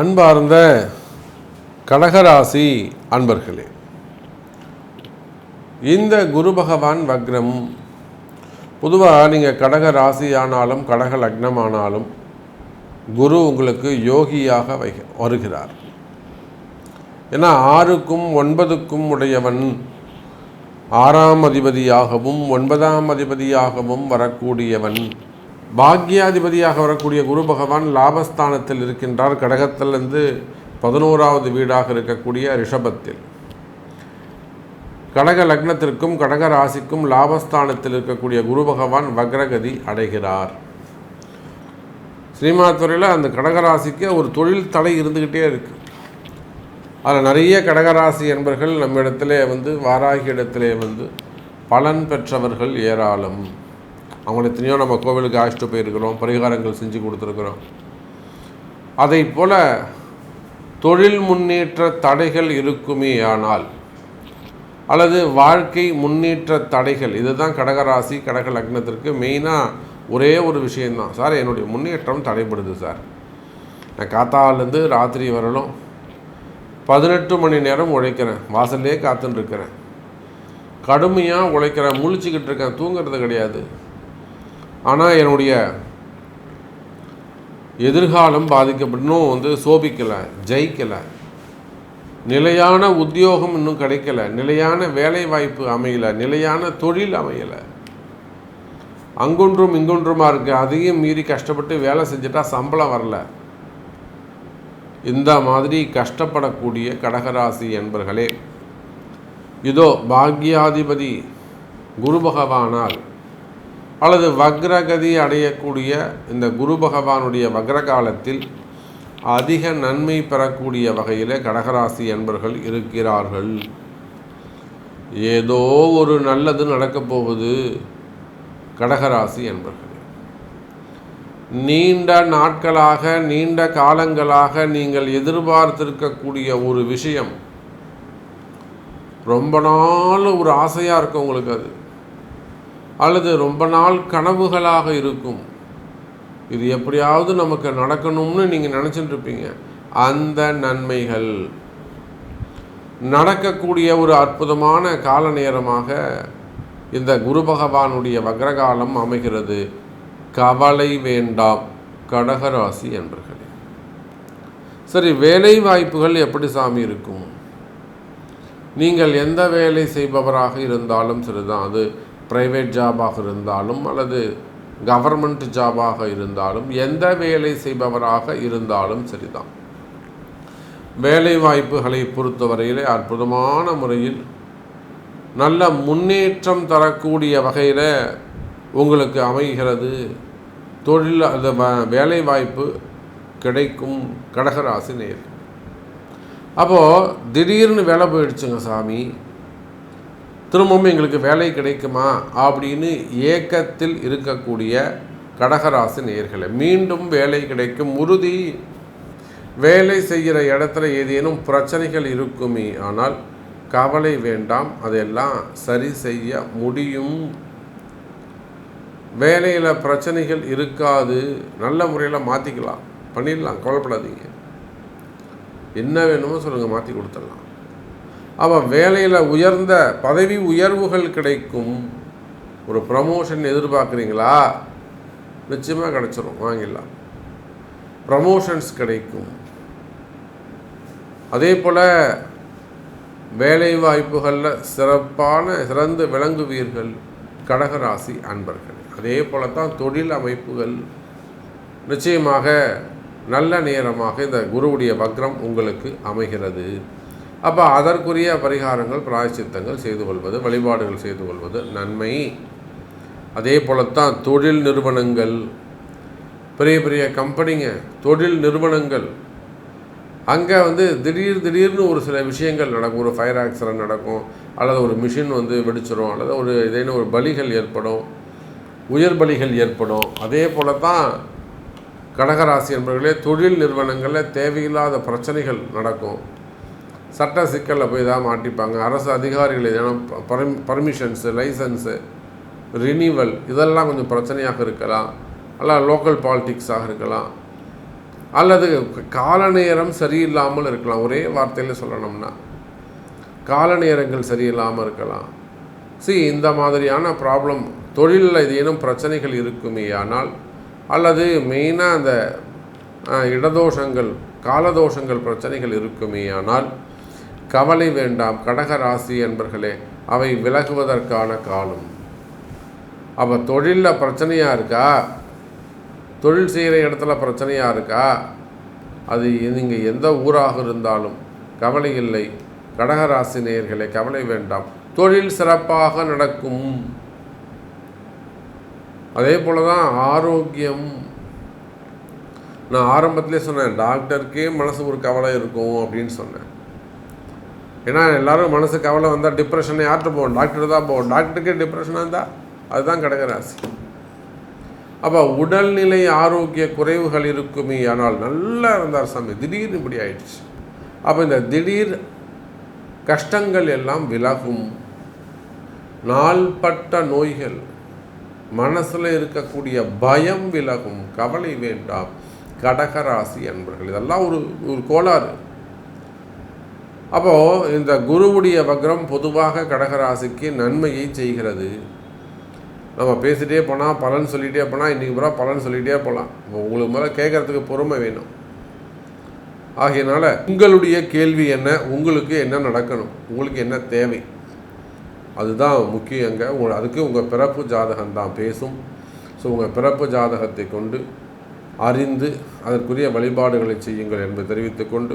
அன்பார்ந்த கடகராசி அன்பர்களே இந்த குரு பகவான் வக்ரம் பொதுவாக நீங்கள் கடக ராசி ஆனாலும் கடக லக்னம் ஆனாலும் குரு உங்களுக்கு யோகியாக வை வருகிறார். ஏன்னா ஆறுக்கும் ஒன்பதுக்கும் உடையவன் ஆறாம் அதிபதியாகவும் ஒன்பதாம் அதிபதியாகவும் வரக்கூடியவன். பாக்யாதிபதியாக வரக்கூடிய குரு பகவான் லாபஸ்தானத்தில் இருக்கின்றார். கடகத்திலிருந்து பதினோராவது வீடாக இருக்கக்கூடிய ரிஷபத்தில். கடக லக்னத்திற்கும் கடக ராசிக்கும் லாபஸ்தானத்தில் இருக்கக்கூடிய குரு பகவான் வக்ரகதி அடைகிறார். ஸ்ரீமாத்துறையில் அந்த கடகராசிக்கு ஒரு தொழில் தடை இருந்துக்கிட்டே இருக்குது அதில் நிறைய கடகராசி என்பர்கள் நம்ம வந்து வாராகி இடத்திலே வந்து பலன் பெற்றவர்கள் ஏராளம். அவங்கள எத்தனையோ நம்ம கோவிலுக்கு அழைச்சிட்டு போயிருக்கிறோம் பரிகாரங்கள் செஞ்சு கொடுத்துருக்குறோம். அதை போல் தொழில் முன்னேற்ற தடைகள் இருக்குமே ஆனால் அல்லது வாழ்க்கை முன்னேற்ற தடைகள் இதுதான் கடகராசி கடக லக்னத்திற்கு மெயினாக ஒரே ஒரு விஷயந்தான் சார் என்னுடைய முன்னேற்றம் தடைப்படுது சார். நான் காத்தாலேருந்து ராத்திரி வரலும் பதினெட்டு மணி நேரம் உழைக்கிறேன். வாசல்லே காத்துன்னு இருக்கிறேன். கடுமையாக உழைக்கிறேன். முழிச்சிக்கிட்டு இருக்கேன். தூங்குறது கிடையாது. ஆனால் என்னுடைய எதிர்காலம் பாதிக்கப்படணும் வந்து சோபிக்கலை ஜெயிக்கலை. நிலையான உத்தியோகம் இன்னும் கிடைக்கல. நிலையான வேலை வாய்ப்பு அமையலை. நிலையான தொழில் அமையலை. அங்கொன்றும் இங்கொன்றுமா இருக்குது அதையும் மீறி கஷ்டப்பட்டு வேலை செஞ்சுட்டா சம்பளம் வரல. இந்த மாதிரி கஷ்டப்படக்கூடிய கடகராசி என்பர்களே இதோ பாக்யாதிபதி குரு பகவானால் அல்லது வக்ரகதி அடையக்கூடிய இந்த குரு பகவானுடைய வக்ர காலத்தில் அதிக நன்மை பெறக்கூடிய வகையில் கடகராசி என்பர்கள் இருக்கிறார்கள். ஏதோ ஒரு நல்லது நடக்கப் போகுது. கடகராசி என்பர்கள். நீண்ட நாட்களாக நீண்ட காலங்களாக நீங்கள் எதிர்பார்த்திருக்கக்கூடிய ஒரு விஷயம். ரொம்ப நாள் ஒரு ஆசையாக இருக்கும் உங்களுக்கு அது. அல்லது ரொம்ப நாள் கனவுகளாக இருக்கும். இது எப்படியாவது நமக்கு நடக்கணும்னு நீங்கள் நினச்சிட்டு இருப்பீங்க அந்த நன்மைகள். நடக்கக்கூடிய ஒரு அற்புதமான கால நேரமாக இந்த குரு பகவானுடைய வக்ரகாலம் அமைகிறது. கவலை வேண்டாம் கடகராசி என்பர்களே. சரி வேலை வாய்ப்புகள் எப்படி சாமி இருக்கும்? நீங்கள் எந்த வேலை செய்பவராக இருந்தாலும் சரிதான். அது ப்ரைவேட் ஜாபாக இருந்தாலும் அல்லது கவர்மெண்ட் ஜாபாக இருந்தாலும் எந்த வேலை செய்பவராக இருந்தாலும் சரிதான். வேலை வாய்ப்புகளை பொறுத்தவரையிலே அற்புதமான முறையில் நல்ல முன்னேற்றம் தரக்கூடிய வகையில் உங்களுக்கு அமைகிறது. தொழில் அந்த வேலை வாய்ப்பு கிடைக்கும் கடகராசி நேர் அப்போது திடீர்னு வேலை போயிடுச்சுங்க சாமி. திரும்பவும் எங்களுக்கு வேலை கிடைக்குமா? அப்படின்னு ஏக்கத்தில் இருக்கக்கூடிய கடகராசி நேர்களை மீண்டும் வேலை கிடைக்கும். உறுதி. வேலை செய்கிற இடத்துல ஏதேனும் பிரச்சனைகள் இருக்குமே ஆனால் கவலை வேண்டாம். அதெல்லாம் சரி செய்ய முடியும். வேலையில் பிரச்சனைகள் இருக்காது. நல்ல முறையில் மாற்றிக்கலாம் பண்ணிடலாம். கவலைப்படாதீங்க. என்ன வேணுமோ சொல்லுங்கள் மாற்றி கொடுத்துடலாம். அவன் வேலையில் உயர்ந்த பதவி உயர்வுகள் கிடைக்கும். ஒரு ப்ரமோஷன் எதிர்பார்க்குறீங்களா? நிச்சயமாக கிடச்சிரும். வாங்கிடலாம். ப்ரமோஷன்ஸ் கிடைக்கும். அதே போல் வேலை வாய்ப்புகளில் சிறப்பான சிறந்து விளங்குவீர்கள் கடகராசி அன்பர்கள். அதே போல தான் தொழில் அமைப்புகள் நிச்சயமாக நல்ல நேரமாக இந்த குருவுடைய வக்ரம் உங்களுக்கு அமைகிறது. அப்போ அதற்குரிய பரிகாரங்கள் பிராயச்சித்தங்கள் செய்து கொள்வது வழிபாடுகள் செய்து கொள்வது நன்மை. அதே போலத்தான் தொழில் நிறுவனங்கள். பெரிய பெரிய கம்பெனிங்க தொழில் நிறுவனங்கள். அங்கே வந்து திடீர் திடீர்னு ஒரு சில விஷயங்கள் நடக்கும். ஒரு ஃபயர் ஆக்சிடென்ட் நடக்கும். அல்லது ஒரு மிஷின் வந்து வெடிச்சிடும் அல்லது ஒரு ஏதேனும் ஒரு பலிகள் ஏற்படும். உயர் பலிகள் ஏற்படும். அதே போல தான் கடகராசி என்பவர்களே தொழில் நிறுவனங்களில் தேவையில்லாத பிரச்சனைகள் நடக்கும். சட்ட சிக்கலில் போய் தான் மாட்டிப்பாங்க. அரசு அதிகாரிகள் ஏதேனும் பர்மிஷன்ஸு லைசன்ஸு ரினிவல் இதெல்லாம் கொஞ்சம் பிரச்சனையாக இருக்கலாம். அல்ல லோக்கல் பாலிட்டிக்ஸாக இருக்கலாம். அல்லது கால நேரம் சரியில்லாமல் இருக்கலாம். ஒரே வார்த்தையில் சொல்லணும்னா கால நேரங்கள் சரியில்லாமல் இருக்கலாம். சி இந்த மாதிரியான ப்ராப்ளம் தொழிலில் ஏதேனும் பிரச்சனைகள் இருக்குமே ஆனால் அல்லது மெயினாக அந்த இடதோஷங்கள் காலதோஷங்கள் பிரச்சனைகள் இருக்குமே ஆனால் கவலை வேண்டாம் கடக ராசி என்பர்களே அவை விலகுவதற்கான காலம். அப்போ தொழிலில் பிரச்சனையாக இருக்கா? தொழில் செய்கிற இடத்துல பிரச்சனையாக இருக்கா? அது நீங்கள் எந்த ஊராக இருந்தாலும் கவலை இல்லை. கடகராசி நேயர்களே கவலை வேண்டாம். தொழில் சிறப்பாக நடக்கும். அதே போல் தான் ஆரோக்கியம். நான் ஆரம்பத்திலே சொன்னேன் டாக்டருக்கே மனசு ஒரு கவலை இருக்கும் அப்படின்னு சொன்னேன். ஏன்னா எல்லோரும் மனசு கவலை வந்தால் டிப்ரெஷனை யார்கிட்ட போவோம் டாக்டர் தான் போவோம் டாக்டருக்கே டிப்ரெஷனாக இருந்தால் அதுதான் கடகராசி. அப்போ உடல்நிலை ஆரோக்கிய குறைவுகள் இருக்குமே ஆனால் நல்லா இருந்தார் சாமி. திடீர்னு இப்படி ஆயிடுச்சு. அப்போ இந்த திடீர் கஷ்டங்கள் எல்லாம் விலகும். நாள்பட்ட நோய்கள் மனசில் இருக்கக்கூடிய பயம் விலகும். கவலை வேண்டாம். கடகராசி அன்பர்கள் இதெல்லாம் ஒரு ஒரு கோளாறு. அப்போது இந்த குருவுடைய வக்ரம் பொதுவாக கடகராசிக்கு நன்மையை செய்கிறது. நம்ம பேசிகிட்டே போனால் பலன் சொல்லிகிட்டே போனால் இன்றைக்கி பூரா பலன் சொல்லிகிட்டே போகலாம் உங்களுக்கு முதல்ல கேட்குறதுக்கு பொறுமை வேணும். ஆகையினால உங்களுடைய கேள்வி என்ன? உங்களுக்கு என்ன நடக்கணும்? உங்களுக்கு என்ன தேவை? அதுதான் முக்கியங்க உங்கள் அதுக்கு உங்கள் பிறப்பு ஜாதகம் தான் பேசும். ஸோ உங்கள் பிறப்பு ஜாதகத்தை கொண்டு அறிந்து அதற்குரிய வழிபாடுகளை செய்யுங்கள் என்பதை தெரிவித்துக்கொண்டு